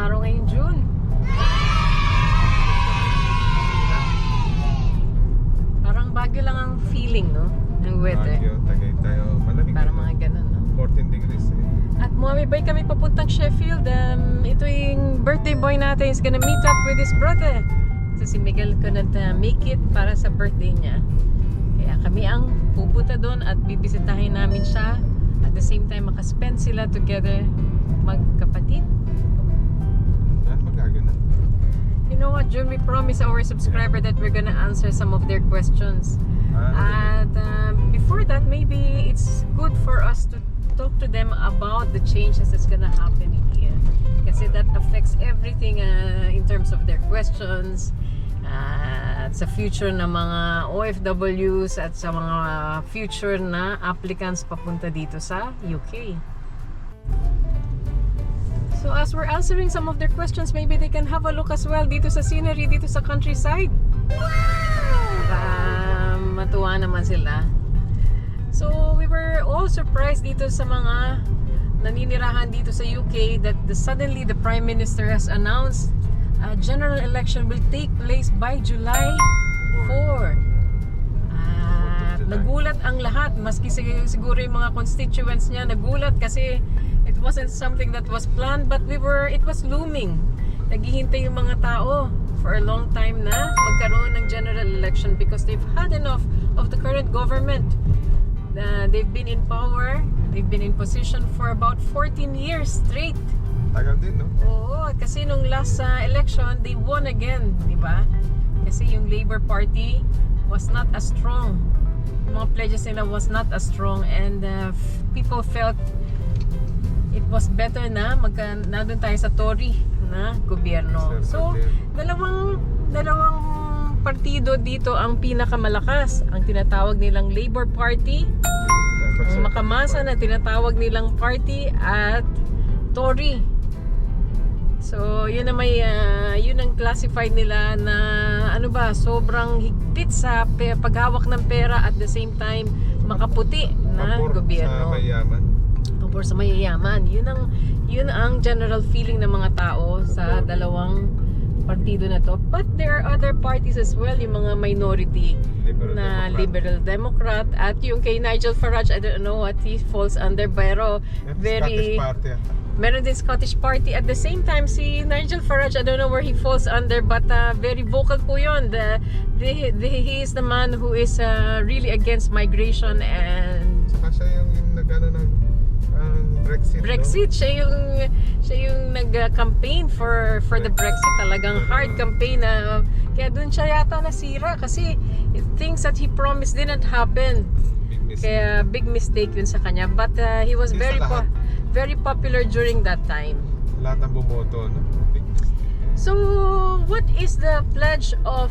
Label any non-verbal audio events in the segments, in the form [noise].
araw ngayong June. Parang bagyo lang ang feeling, no? Ng weather. Baguio, Tagaytay, oh, malamig Parang mga ganun, no? 14 degrees eh. At bumabay kami papuntang Sheffield. Um, ito yung birthday boy natin is gonna meet up with his brother. Kasi si Miguel couldn't uh, make it para sa birthday niya. Kaya kami ang pupunta doon at bibisitahin namin siya. At the same time, makaspend sila together magkapatid. Know what, June, we promised our subscriber that we're gonna answer some of their questions. Ah, And um, before that, maybe it's good for us to talk to them about the changes that's gonna happen in here. Kasi that affects everything uh, in terms of their questions, uh, at sa future ng mga OFWs at sa mga future na applicants papunta dito sa UK. So as we're answering some of their questions, maybe they can have a look as well dito sa scenery, dito sa countryside. Para matuwa naman sila. So we were all surprised dito sa mga naninirahan dito sa UK that the, suddenly the Prime Minister has announced a general election will take place by July 4. At July. nagulat ang lahat, maski sig- siguro yung mga constituents niya, nagulat kasi wasn't something that was planned but we were, it was looming. Naghihintay yung mga tao for a long time na magkaroon ng general election because they've had enough of the current government. Uh, they've been in power, they've been in position for about 14 years straight. tagal din, no? Oo, kasi nung last uh, election, they won again, di ba? Kasi yung Labor Party was not as strong. Yung mga pledges nila was not as strong and uh, people felt it was better na magka, na doon tayo sa Tory na gobyerno. So, dalawang dalawang partido dito ang pinakamalakas. Ang tinatawag nilang Labor Party ang makamasa na tinatawag nilang party at Tory. So, yun na may ah, yun ang classified nila na ano ba, sobrang higpit sa paghawak ng pera at the same time makaputi na Pabor gobyerno. Sa mayaman. Pabor sa mayayaman. Yun ang yun ang general feeling ng mga tao sa dalawang partido na to. But there are other parties as well, yung mga minority Liberal na Democrat. Liberal Democrat at yung kay Nigel Farage, I don't know what he falls under pero very Scottish Party. meron din Scottish Party at the same time si Nigel Farage I don't know where he falls under but uh, very vocal po yun the, the, the, he is the man who is uh, really against migration and Saka siya yung, yung nag-ano ng ah, Brexit. no? Brexit siya yung siya yung nag-campaign for for the Brexit talagang hard campaign na kaya dun siya yata nasira kasi things that he promised didn't happen. Big kaya big mistake yun sa kanya. But uh, he was Hindi very po- very popular during that time. Lahat ng bumoto, no? So, what is the pledge of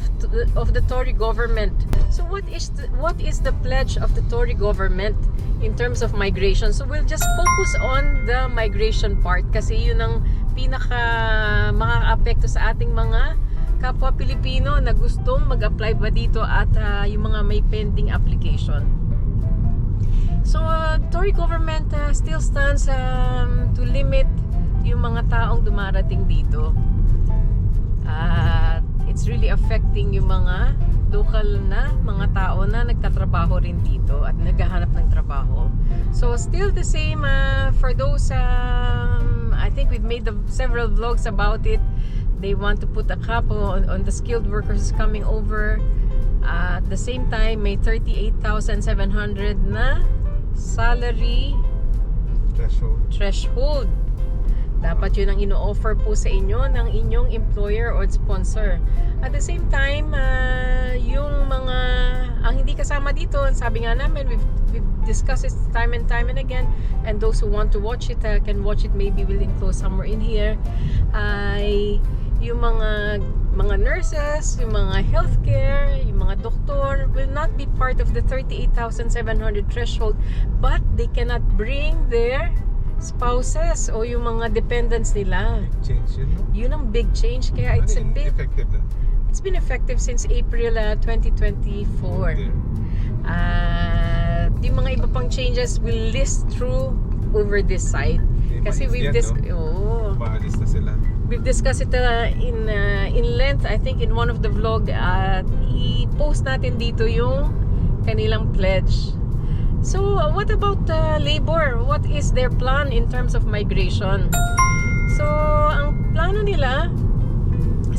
of the Tory government? So, what is the, what is the pledge of the Tory government in terms of migration? So, we'll just focus on the migration part kasi yun ang pinaka makakaapekto sa ating mga kapwa Pilipino na gustong mag-apply ba dito at ah, yung mga may pending application. So, uh, Tory government uh, still stands um, to limit yung mga taong dumarating dito. At it's really affecting yung mga local na mga tao na nagtatrabaho rin dito at naghahanap ng trabaho. So still the same uh, for those um, I think we've made the, several vlogs about it. They want to put a cap on, on the skilled workers coming over. Uh, at the same time, may 38,700 na salary Threshold. threshold. Dapat yun ang ino-offer po sa inyo ng inyong employer or sponsor. At the same time, ah, yung mga ang hindi kasama dito, sabi nga namin, we've, we've discussed it time and time and again, and those who want to watch it uh, can watch it maybe will enclose somewhere in here, ay yung mga mga nurses, yung mga healthcare, yung mga doktor will not be part of the 38,700 threshold but they cannot bring their spouses o yung mga dependents nila. Change yun, no? Yun ang big change kaya it's a Ano bit Effective na. it's been effective since April uh, 2024. There. At yung mga iba pang changes will list through over this site. Kasi mais we've dis- no? Oo. Maalis na sila. We've discussed it uh, in uh, in length I think in one of the vlog at i-post natin dito yung kanilang pledge. So, what about uh, labor? What is their plan in terms of migration? So, ang plano nila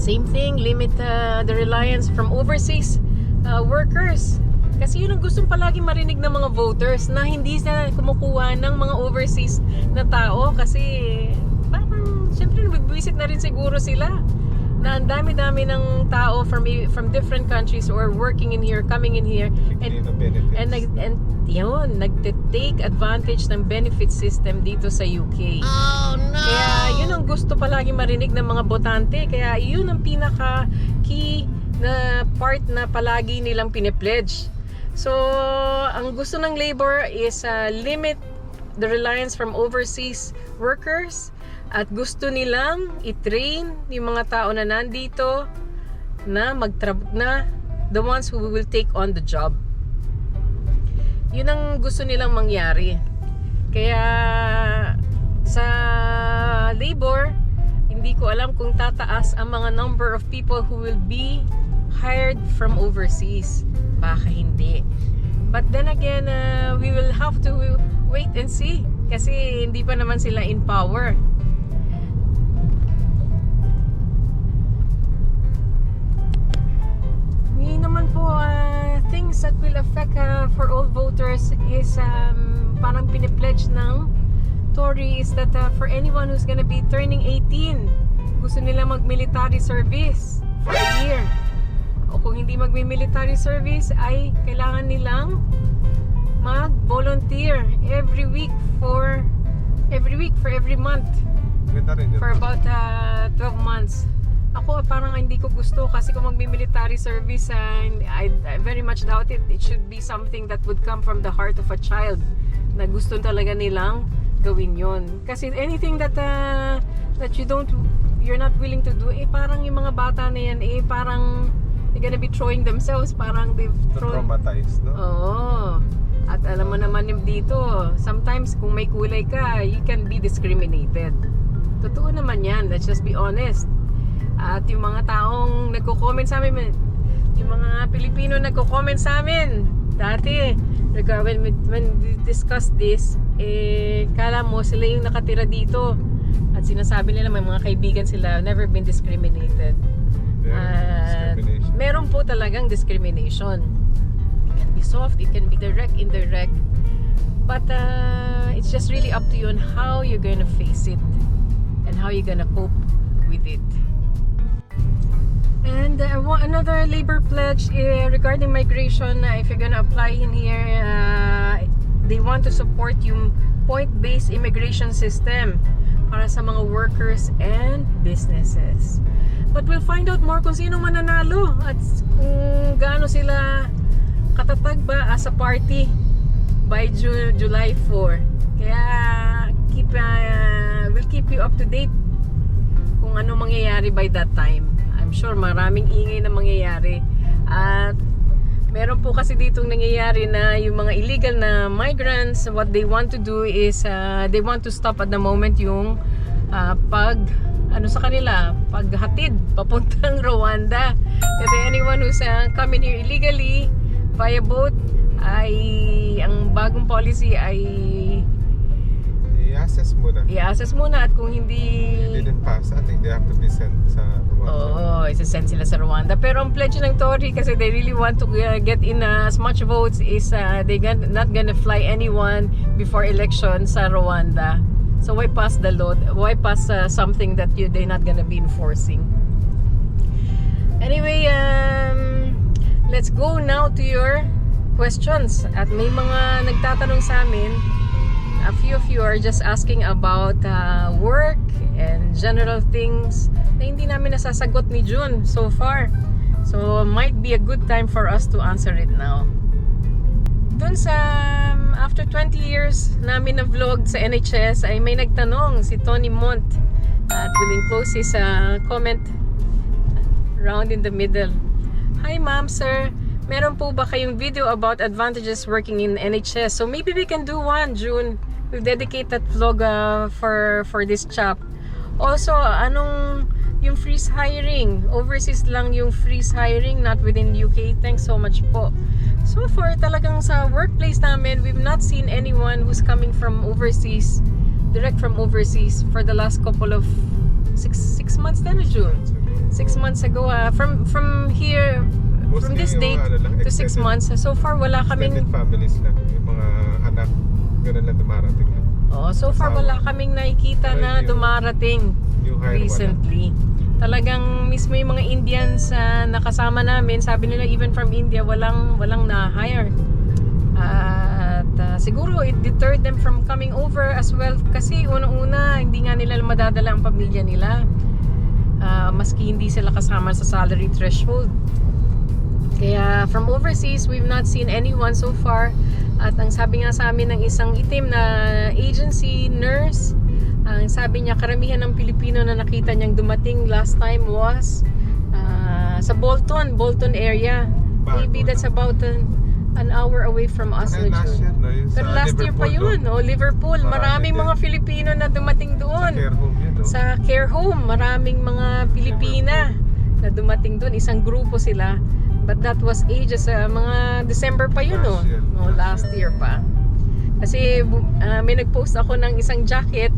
same thing, limit uh, the reliance from overseas uh, workers. Kasi yun ang gustong palagi marinig ng mga voters na hindi sila kumukuha ng mga overseas na tao kasi parang syempre nabibwisit na rin siguro sila na ang dami-dami ng tao from from different countries who are working in here, coming in here and and nag and yun, nagte-take advantage ng benefit system dito sa UK. Oh no! Kaya yun ang gusto palagi marinig ng mga botante. Kaya yun ang pinaka key na part na palagi nilang pinepledge. So, ang gusto ng labor is uh, limit the reliance from overseas workers at gusto nilang i-train yung mga tao na nandito na magtra- na the ones who will take on the job. Yun ang gusto nilang mangyari. Kaya sa labor, hindi ko alam kung tataas ang mga number of people who will be hired from overseas. Baka hindi. But then again, uh, we will have to wait and see. Kasi hindi pa naman sila in power. For all voters is um, parang pinipledge ng Tory is that uh, for anyone who's gonna be turning 18, gusto nila mag-military service for a year. O kung hindi mag-military service, ay kailangan nilang mag-volunteer every week for every week for every month for about uh, 12 months. Ako parang hindi ko gusto kasi kung magmi-military service, uh, I, I very much doubt it. It should be something that would come from the heart of a child na gusto talaga nilang gawin yon. Kasi anything that uh, that you don't you're not willing to do, eh parang yung mga bata na yan, eh parang they're gonna be throwing themselves, parang they've thrown Traumatized, no? Oo. At alam mo naman yung dito, sometimes kung may kulay ka, you can be discriminated. Totoo naman yan. Let's just be honest. At yung mga taong nagko-comment sa amin, yung mga Pilipino nagko-comment sa amin, dati, when, we- when we discussed this, eh, kala mo sila yung nakatira dito. At sinasabi nila, may mga kaibigan sila, never been discriminated. At meron po talagang discrimination. It can be soft, it can be direct, indirect. But uh, it's just really up to you on how you're gonna face it and how you're gonna cope with it. Another labor pledge uh, regarding migration, uh, if you're gonna apply in here, uh, they want to support yung point-based immigration system para sa mga workers and businesses. But we'll find out more kung sino mananalo at kung gaano sila katatag ba as a party by Ju- July 4. Kaya keep uh, we'll keep you up to date kung ano mangyayari by that time. I'm sure maraming ingay na mangyayari. At meron po kasi ditong nangyayari na yung mga illegal na migrants, what they want to do is uh, they want to stop at the moment yung uh, pag ano sa kanila, paghatid papuntang [laughs] Rwanda. Kasi anyone who's uh, coming here illegally via boat ay ang bagong policy ay I-assess muna. i-assess muna at kung They hindi didn't pass. I think they have to be sent sa Rwanda. Oo, isa-send sila sa Rwanda. Pero ang pledge ng Tory kasi they really want to uh, get in as much votes is uh, they not gonna fly anyone before election sa Rwanda. So why pass the law? Why pass uh, something that you they're not gonna be enforcing? Anyway, um, let's go now to your questions. At may mga nagtatanong sa amin. A few of you are just asking about uh, work and general things na hindi namin nasasagot ni June so far. So, might be a good time for us to answer it now. Dun sa, um, after 20 years namin na vlog sa NHS, ay may nagtanong si Tony Mont at will enclose his uh, comment round in the middle. Hi ma'am, sir. Meron po ba kayong video about advantages working in NHS? So maybe we can do one, June. We'll dedicate that vlog uh, for for this chap. Also, anong yung freeze hiring? Overseas lang yung freeze hiring, not within UK. Thanks so much po. So far, talagang sa workplace namin, we've not seen anyone who's coming from overseas, direct from overseas for the last couple of six six months na June. Six months ago, ah, from from here, from this date ano to six months. So far, wala kaming families lang. Ganun lang dumarating lang. Oh, so far wala kaming nakikita na Ayun. dumarating hire recently. Talagang mismo yung mga Indians na nakasama namin, sabi nila even from India walang walang na-hire. At ah, siguro it deterred them from coming over as well kasi unang-una hindi nga nila madadala ang pamilya nila. Ah, maski hindi sila kasama sa salary threshold. Kaya from overseas, we've not seen anyone so far. At ang sabi nga sa amin ng isang itim na agency nurse, ang sabi niya karamihan ng Pilipino na nakita niyang dumating last time was ah, sa Bolton, Bolton area. Maybe that's about an, an hour away from us. Ay, na last year, no? Pero last year pa Liverpool, yun, oh, Liverpool. Marami Maraming mga Filipino na dumating no? Sa doon care home yun, no? sa care home. Maraming mga Pilipina na dumating doon. Isang grupo sila. But that was ages, uh, mga December pa yun, Last no? year. No, last year pa. Kasi ah, may nag-post ako ng isang jacket.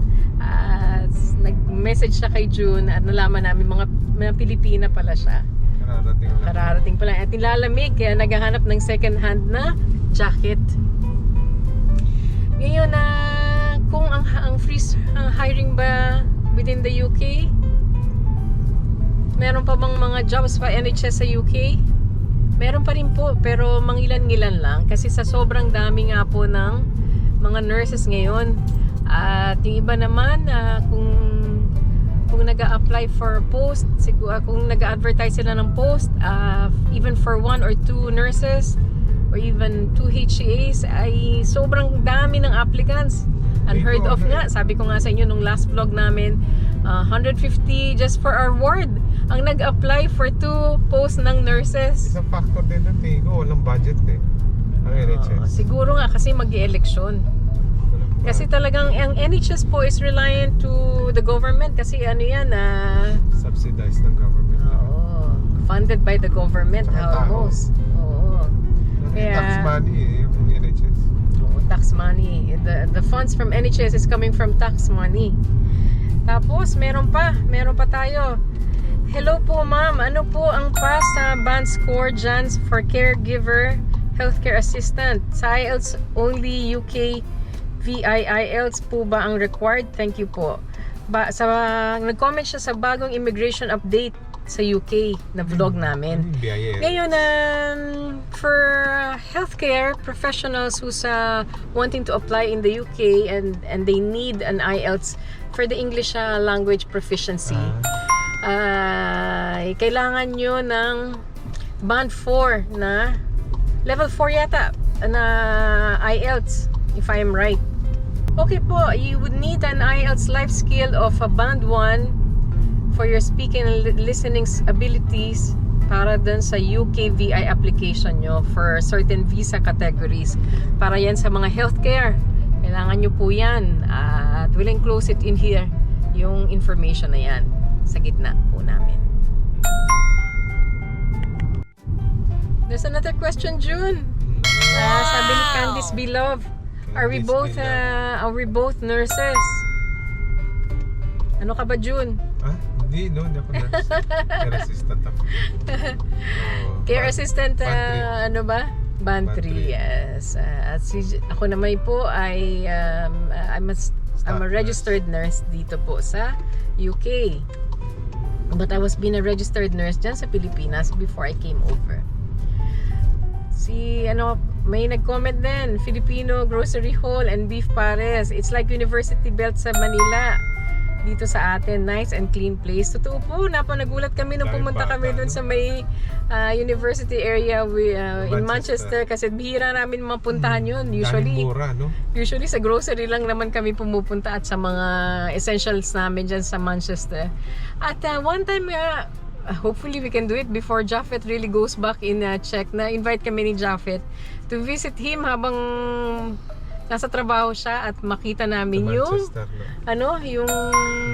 s- nag-message siya kay June at nalaman namin mga, mga Pilipina pala siya. Kararating lang. Kararating pala. At nilalamig, kaya naghahanap ng second hand na jacket. Ngayon na kung ang, ang freeze ang hiring ba within the UK, meron pa bang mga jobs pa NHS sa UK? Meron pa rin po, pero mangilan-ngilan lang. Kasi sa sobrang dami nga po ng mga nurses ngayon. At yung iba naman, ah, kung kung nag apply for post, siguro kung nag advertise sila ng post, ah, even for one or two nurses, or even two HCAs, ay sobrang dami ng applicants. Unheard of nga. Sabi ko nga sa inyo nung last vlog namin, ah, 150 just for our ward ang nag-apply for two posts ng nurses. Isang factor din ng tingin ko, walang budget eh. Ang NHS. siguro nga kasi mag-election. Walang Kasi talagang ang NHS po is reliant to the government kasi ano yan ah subsidized ng government oo, funded by the government Tsaka tao. almost. Oo. Kaya- tax money eh, yung NHS. Oo, tax money. The the funds from NHS is coming from tax money. Tapos meron pa, meron pa tayo. Hello po ma'am, ano po ang pass sa band score dyan for caregiver healthcare assistant? Sa IELTS only UK VI IELTS po ba ang required? Thank you po. Ba, sa, nag-comment siya sa bagong immigration update sa UK na vlog namin. Yung BIA. Ngayon, um, for healthcare professionals who's uh, wanting to apply in the UK and and they need an IELTS for the English uh, language proficiency, ay kailangan nyo ng band 4 na level 4 yata na IELTS if I am right. Okay po, you would need an IELTS life skill of a band 1 for your speaking and li- listening abilities para dun sa UK VI application nyo for certain visa categories. Para yan sa mga healthcare. Kailangan nyo po yan. At we'll enclose it in here, yung information na yan sa gitna po namin. There's another question, June. Ah, sabi ni Candice Beloved, are we both uh, are we both nurses? Ano ka ba, June? Ah, hindi, no, hindi ako nurse. [laughs] Care assistant ako. Oh, Care assistant, uh, ano ba? Band Band 3, three. yes. Uh, at si, ako naman po ay, um, uh, I'm, a, I'm a registered nurse dito po sa UK. But I was being a registered nurse dyan sa Pilipinas before I came over. Si, ano, may nag-comment din, Filipino grocery hall and beef pares. It's like University Belt sa Manila. Dito sa atin, nice and clean place. Totoo po, nagulat kami nung pumunta kami doon no? sa may ah, university area we, ah, in Manchester kasi bihira namin mapuntahan yun. Daming Usually, mura, no? usually sa grocery lang naman kami pumupunta at sa mga essentials namin dyan sa Manchester. At uh, one time uh, hopefully we can do it before Japheth really goes back in uh, Czech na invite kami ni Japheth to visit him habang nasa trabaho siya at makita namin Sa yung Manchester, no? ano, yung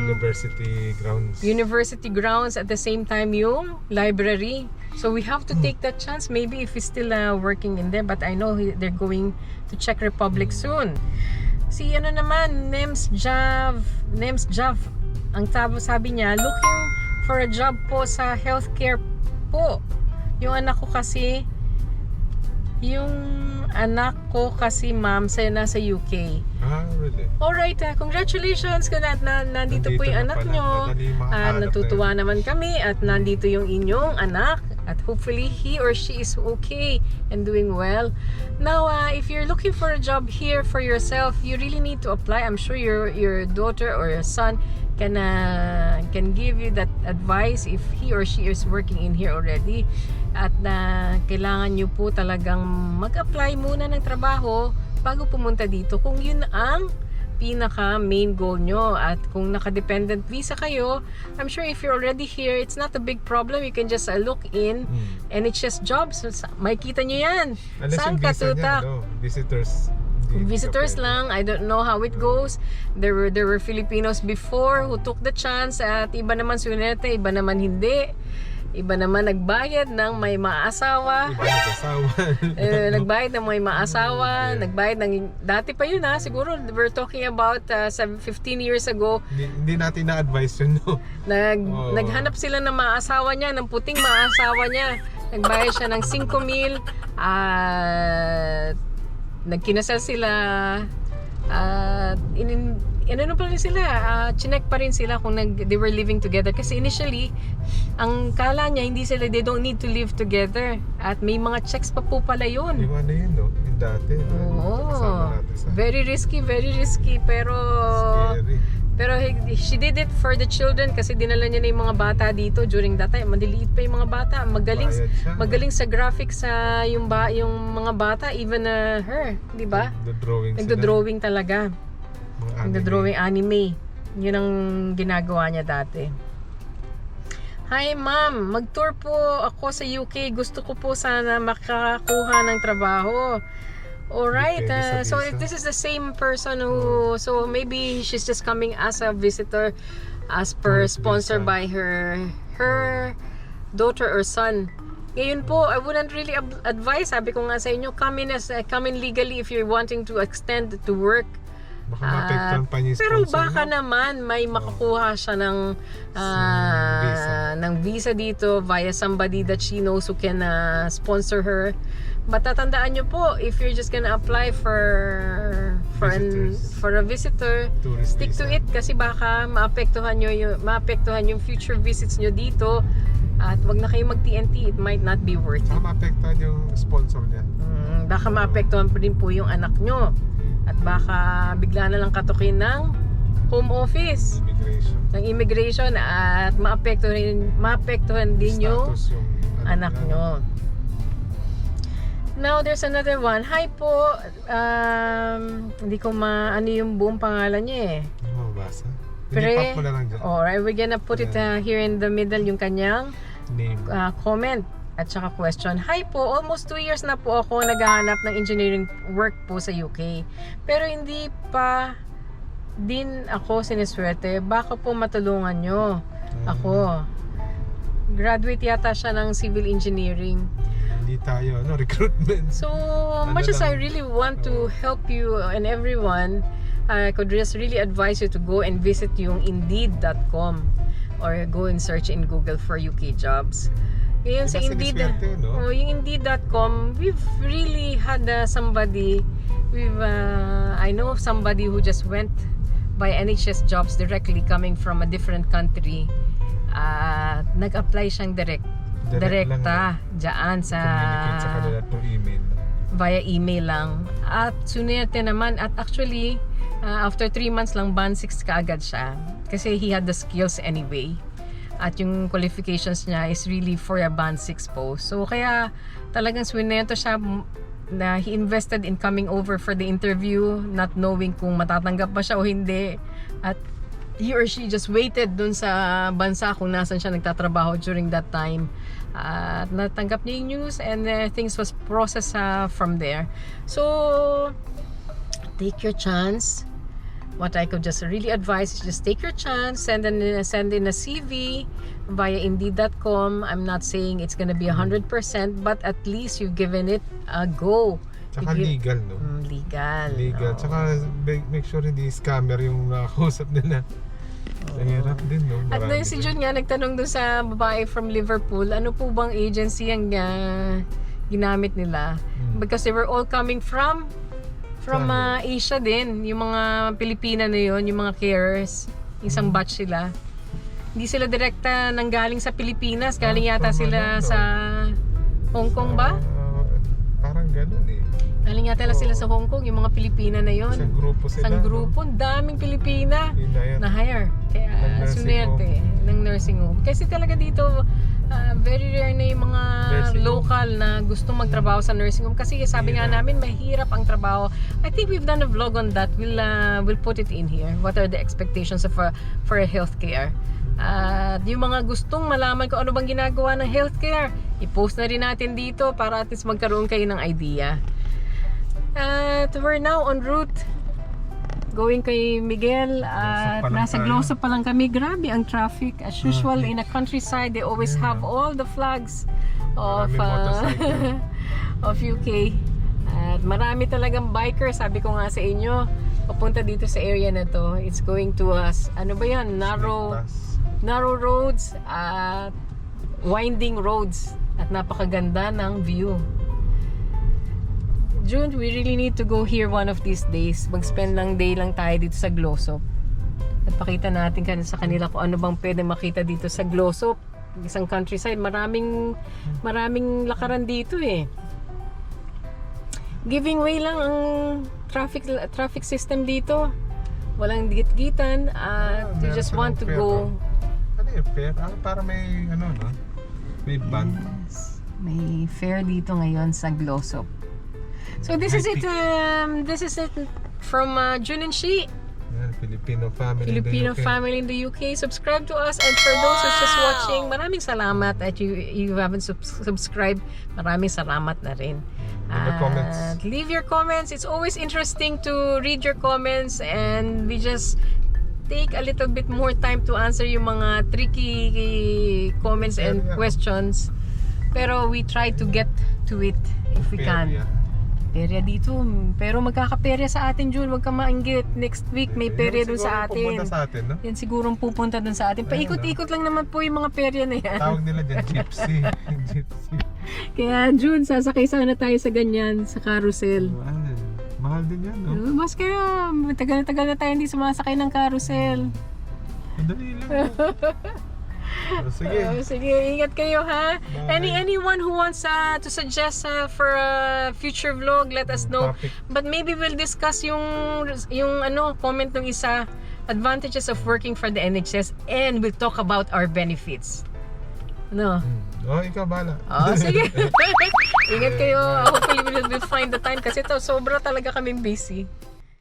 University grounds. university grounds at the same time yung library. So we have to take that chance maybe if he's still uh, working in there but I know he- they're going to Czech Republic Hmm. soon. Si ano naman, Nems Jav, Nems Jav, ang tabo sabi niya, looking for a job po sa healthcare po. Yung anak ko kasi, yung anak ko kasi ma'am sa nasa UK. Ah, really? Alright, ah, congratulations ka na, na nandito, po yung na anak pala. nyo. Madali Ah, makahanap na natutuwa naman kami at nandito yung inyong anak at hopefully he or she is okay and doing well. Now, uh, if you're looking for a job here for yourself, you really need to apply. I'm sure your your daughter or your son can uh, can give you that advice if he or she is working in here already. At na kailangan nyo po talagang mag-apply muna ng trabaho bago pumunta dito kung yun ang pinaka main goal nyo at kung naka-dependent visa kayo I'm sure if you're already here it's not a big problem you can just uh, look in Hmm. NHS jobs So, makikita nyo yan Unless saan yung ka visa niya, tutak no? Visitors. Visitors lang I don't know how it goes there were there were Filipinos before who took the chance at iba naman sunete iba naman hindi iba naman nagbayad ng may maasawa nag-asawa. [laughs] eh, nagbayad ng may maasawa, Yeah. nagbayad ng dati pa yun ha, siguro we're talking about uh, sa 15 years ago, hindi, hindi natin na-advise yun, no? nag [laughs] Oo. naghanap sila ng maasawa niya, ng puting maasawa niya. Nagbayad siya ng 5 mil at nagkinasal sila at inin inano pa rin sila, ah, chinek pa rin sila kung nag, they were living together. Kasi initially, ang kala niya, hindi sila, they don't need to live together. At may mga checks pa po pala yun. Yung ano yun, no? Yung dati. no? Oo. Natin sa Very risky, very risky. Pero, scary. Pero he- she did it for the children kasi dinala niya na yung mga bata dito during that time. Maliliit pa yung mga bata. Magaling, magaling sa graphics sa yung, ba, yung mga bata, even uh, her, di ba? Nagdo-drawing. Nagdo-drawing talaga. Nagdo-drawing anime. Yun ang ginagawa niya dati. Hi ma'am, mag-tour po ako sa UK. Gusto ko po sana makakakuha ng trabaho. Alright, uh, Depende sa so if this is the same person who, so maybe she's just coming as a visitor as per sponsored by her her daughter or son. Ngayon po, I wouldn't really advise, sabi ko nga sa inyo, come in, as, uh, come in legally if you're wanting to extend to work. Baka pa niya Ah, Pero baka mo. naman may makakuha siya ng ah, visa. ng visa dito via somebody that she knows who can ah, sponsor her. But tatandaan nyo po, if you're just gonna apply for for an, for a visitor, Tourist stick to visa. it kasi baka maapektuhan nyo yung maapektuhan yung future visits nyo dito at wag na kayo mag-TNT, it might not be worth it. Saka maapektuhan yung sponsor niya. Mm, baka maapektuhan pa rin po yung anak nyo. At baka bigla na lang katukin ng home office, Immigration. ng immigration at maapektuhan, maapektuhan din yung yung anak nila, nyo. Now, there's another one. Hi po. Um, hindi ko ma... Ano yung buong pangalan niya eh. Hindi mo mabasa. Pre- na lang dyan. Alright, we're gonna put it uh, here in the middle yung kanyang Name. uh, comment at saka question. Hi po, almost 2 years na po ako naghahanap ng engineering work po sa UK. Pero hindi pa din ako siniswerte. Baka po matulungan nyo ako. Graduate yata siya ng civil engineering. Hindi tayo, ano, [laughs] recruitment. So, Ano much as I really want to help you and everyone, I could just really advise you to go and visit yung Indeed.com or go and search in Google for UK jobs. Ngayon sa Indeed, no? oh, yung Indeed.com, we've really had uh, somebody, we've, uh, I know of somebody who just went by NHS jobs directly coming from a different country. Uh, nag-apply siyang direct, Direct lang direkta dyan sa Communicate sa kanila through email. via email lang. At sunerte naman at actually uh, after 3 months lang band 6 kaagad siya kasi he had the skills anyway. At yung qualifications niya is really for a band 6 post. So kaya talagang swinento siya na he invested in coming over for the interview not knowing kung matatanggap ba siya o hindi. At he or she just waited dun sa bansa kung nasan siya nagtatrabaho during that time. At natanggap niya yung news and uh, things was processed uh, from there. So, take your chance. What I could just really advise is just take your chance, send in, send in a CV via Indeed.com. I'm not saying it's gonna be 100%, but at least you've given it a go. Tsaka legal, no? Mm, legal. Legal. oo. Tsaka make, make sure hindi scammer yung [laughs] nakakausap nila. Mahirap din, no? At Marami then si din. Jun nga nagtanong dun sa babae from Liverpool, ano po bang agency ang ah, ginamit nila? Hmm. Because they were all coming from from ah, Asia din, yung mga Pilipina na yon, yung mga carers, isang Hmm. batch sila. Hindi sila direkta nanggaling sa Pilipinas, galing Ah, yata from sila ano, no? sa Hong Kong ba? Ah, ganun eh. Galing yata sila Oo. sa Hong Kong, yung mga Pilipina na yon. Isang grupo sila. Isang grupo, ang daming Pilipina. Yun na yan. na hire kaya Ng nursing sunerte ng nursing home kasi talaga dito ah, very rare na yung mga Nursing home. local na gustong magtrabaho sa nursing home kasi sabi nga Hirap. namin mahirap ang trabaho I think we've done a vlog on that we'll uh, we'll put it in here what are the expectations of a, for a healthcare at yung mga gustong malaman kung ano bang ginagawa ng healthcare i-post na rin natin dito para at least magkaroon kayo ng idea at we're now on route going kay Miguel at lang nasa. Glossop pa lang kami. Grabe ang traffic. As usual, in a countryside, they always Yeah. have all the flags of uh, [laughs] of UK. At marami talagang bikers, sabi ko nga sa inyo, papunta dito sa area na to. It's going to us. Ano ba yan? Narrow narrow roads at winding roads at napakaganda ng view. June, we really need to go here one of these days. Mag-spend lang day lang tayo dito sa Glossop. At pakita natin kan sa kanila kung ano bang pwede makita dito sa Glossop. Isang countryside, maraming maraming lakaran dito eh. Giving way lang ang traffic traffic system dito. Walang git-gitan at Ah, you meron just want to go oh. Ano yung fair? Ah, para may ano, no? May band. Yes. May fair dito ngayon sa Glossop. So this is it um this is it from uh, Jun and Shi, Yan, Filipino family Filipino in the UK. family in the UK. Subscribe to us and for those who's just watching, maraming salamat at you you haven't sub- subscribed. Maraming salamat na rin. Leave the comments. At leave your comments. It's always interesting to read your comments and we just take a little bit more time to answer yung mga tricky comments and questions. Pero we try to get to it if we can. Perya dito. Pero magkakaperya sa atin, June. Huwag ka mainggit. Next week may perya dun sa pupunta atin. sa atin, no? Yan sigurong pupunta dun sa atin. Paikot-ikot lang naman po yung mga perya na yan. Tawag nila dyan, [laughs] gypsy. gypsy. Kaya June, sasakay sana tayo sa ganyan, sa carousel. Mahal. Mahal din yan, no? Uh, Mas kaya, tagal na tagal na tayo hindi sumasakay ng carousel. Madali lang. [laughs] oh, sige. Uh, sige, ingat kayo ha. Bye. Any anyone who wants uh, to suggest uh, for a future vlog, let us know. Topic. But maybe we'll discuss yung yung ano comment ng isa advantages of working for the NHS and we'll talk about our benefits. No. Hmm. Oh, ikaw bala. Oh, sige. [laughs] Ingat kayo. Hopefully we'll, we'll find the time kasi to sobra talaga kaming busy.